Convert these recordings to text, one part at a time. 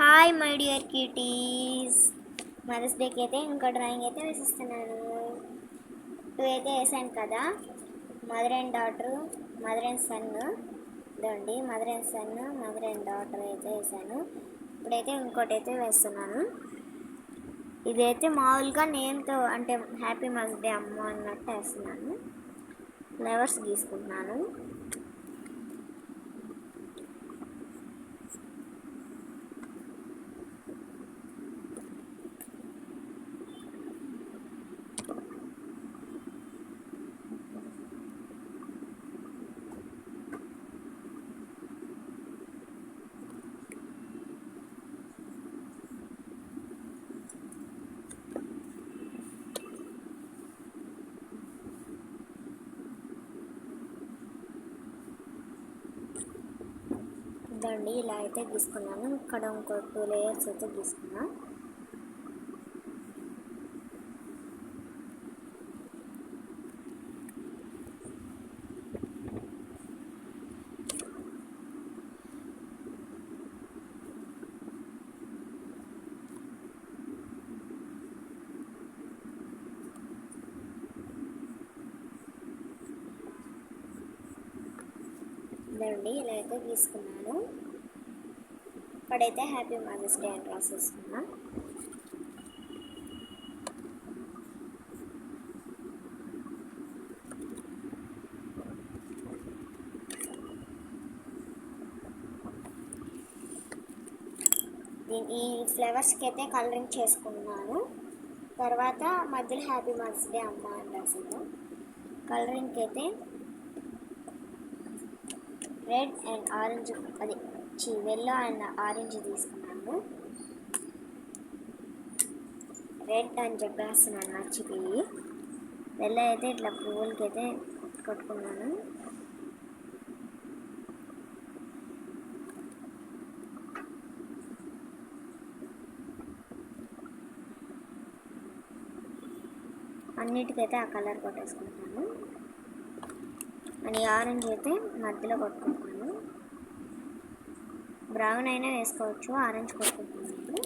Hi my dear kitties mother's డేకి అయితే ఇంకో డ్రాయింగ్ అయితే వేసిస్తున్నాను. టూ అయితే వేసాను కదా. Mother and daughter mother and son ఇదండి mother and son mother and daughter అయితే వేసాను. ఇప్పుడైతే ఇంకోటి అయితే వేస్తున్నాను. ఇదైతే మామూలుగా నేమ్తో అంటే హ్యాపీ మదర్స్ డే అమ్మ అన్నట్టు వేస్తున్నాను. ఫ్లవర్స్ గీసుకుంటున్నాను. ఇదండి ఇలా అయితే గీసుకున్నాను. ఇక్కడ ఇంకో టూ లేయర్స్ అయితే గీసుకున్నాను ఇదండి ఇలా అయితే గీసుకున్నాను ఇక్కడైతే హ్యాపీ మదర్స్ డే అని రాసేసుకున్నా దీని ఈ ఫ్లవర్స్కి అయితే కలరింగ్ చేసుకున్నాను. తర్వాత మధ్యలో హ్యాపీ మదర్స్ డే అమ్మ అని రాసాను కలరింగ్కి అయితే రెడ్ అండ్ ఆరెంజ్ అది చి వెల్లో అండ్ ఆరెంజ్ తీసుకున్నాను. రెడ్ అని చెప్పేస్తున్నాను మర్చిపోయి వెల్లో అయితే ఇట్లా పువ్వులకి అయితే కొట్టుకున్నాను. అన్నిటికైతే ఆ కలర్ కొట్టేసుకుంటాను. అని ఆరెంజ్ అయితే మధ్యలో కొట్టుకుంటున్నాను. బ్రౌన్ అయినా వేసుకోవచ్చు ఆరెంజ్ కొట్టుకుంటున్నాను.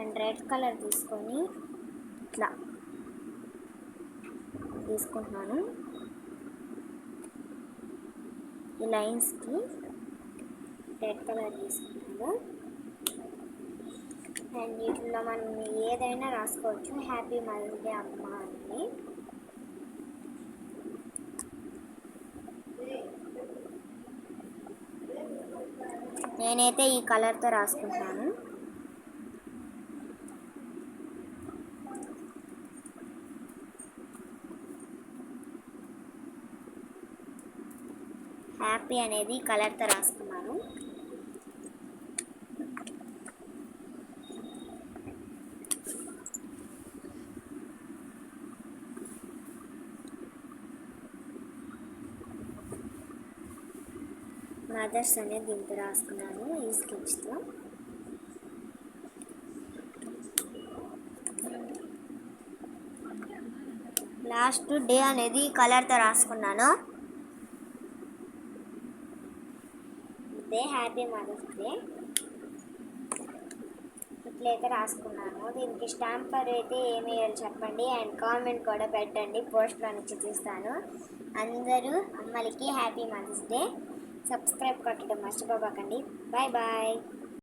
అండ్ రెడ్ కలర్ తీసుకొని ఇట్లా తీసుకుంటున్నాను. ఈ లైన్స్కి రెడ్ కలర్ తీసుకుంటాను అండ్ వీటిలో మనం ఏదైనా రాసుకోవచ్చు. హ్యాపీ మదర్స్ డే అమ్మ అని. నేనైతే ఈ కలర్తో రాసుకుంటాను. హ్యాపీ అనేది కలర్తో రాసుకున్నాను. మదర్స్ అనేది దీంతో రాసుకున్నాను ఈ స్కెచ్తో. లాస్ట్ డే అనేది కలర్తో రాసుకున్నాను. Day happy mother's day. ఇట్లయితే రాసుకున్నాను. దీనికి స్టాంపర్ అయితే ఏమి వేయాలి చెప్పండి. అండ్ కామెంట్ కూడా పెట్టండి. పోస్ట్లో నుంచి చూస్తాను. అందరూ అమ్మలకి హ్యాపీ మదర్స్ డే. సబ్స్క్రైబ్ కొట్టడం మర్చిపోబాకండి. Bye bye.